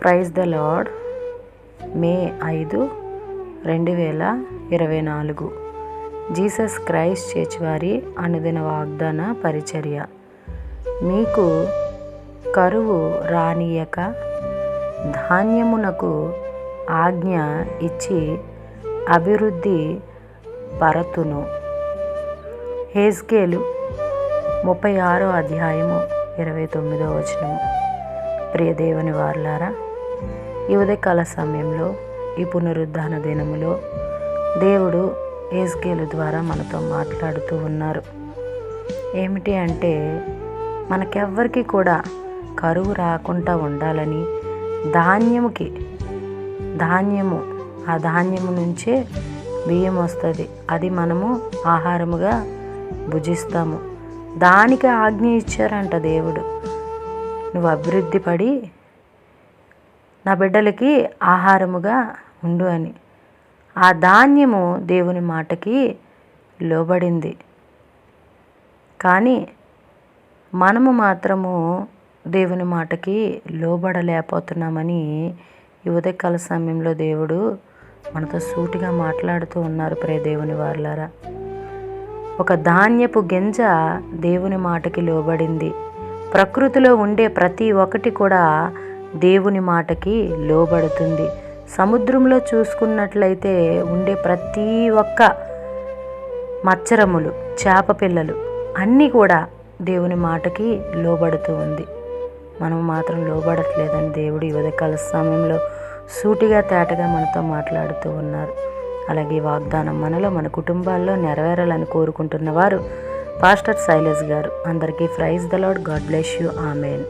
Praise the lord. మే ఐదు రెండు వేల ఇరవై నాలుగు. జీసస్ క్రైస్ట్ చర్చ్ వారి అనుదిన వాగ్దాన పరిచర్య. మీకు కరువు రానియక ధాన్యమునకు ఆజ్ఞ ఇచ్చి అభివృద్ధి పరతును. హేస్కేలు ముప్పై ఆరో అధ్యాయము ఇరవై తొమ్మిదో వచనము. ప్రియ దేవుని వారులారా ఈ ఉదయకాల సమయంలో ఈ పునరుద్ధాన దినములో దేవుడు ఏస్కేలు ద్వారా మనతో మాట్లాడుతూ ఉన్నారు. ఏమిటి అంటే మనకెవ్వరికి కూడా కరువు రాకుండా ఉండాలని ధాన్యముకి ధాన్యము ఆ ధాన్యము నుంచే బియ్యం వస్తుంది. అది మనము ఆహారముగా భుజిస్తాము. దానికి ఆజ్ఞ ఇచ్చారంట దేవుడు. నువ్వు అభివృద్ధి పడి నా బిడ్డలకి ఆహారముగా ఉండు అని. ఆ ధాన్యము దేవుని మాటకి లోబడింది. కానీ మనము మాత్రము దేవుని మాటకి లోబడలేకపోతున్నామని ఈ ఉదయకాల సమయంలో దేవుడు మనతో సూటిగా మాట్లాడుతూ ఉన్నారు ప్రే దేవుని వారులారా. ఒక ధాన్యపు గింజ దేవుని మాటకి లోబడింది. ప్రకృతిలో ఉండే ప్రతి ఒక్కటి కూడా దేవుని మాటకి లోబడుతుంది. సముద్రంలో చూసుకున్నట్లయితే ఉండే ప్రతి ఒక్క మచ్చరములు చేప పిల్లలు అన్నీ కూడా దేవుని మాటకి లోబడుతూ ఉంది. మనం మాత్రం లోబడట్లేదని దేవుడు ఈ ఉదయకాల సమయంలో సూటిగా తేటగా మనతో మాట్లాడుతూ ఉన్నారు. అలాగే ఈ వాగ్దానం మనలో మన కుటుంబాల్లో నెరవేరాలని కోరుకుంటున్న వారు పాస్టర్ శైలేష్ గారు అందరికీ praise the lord God bless you amen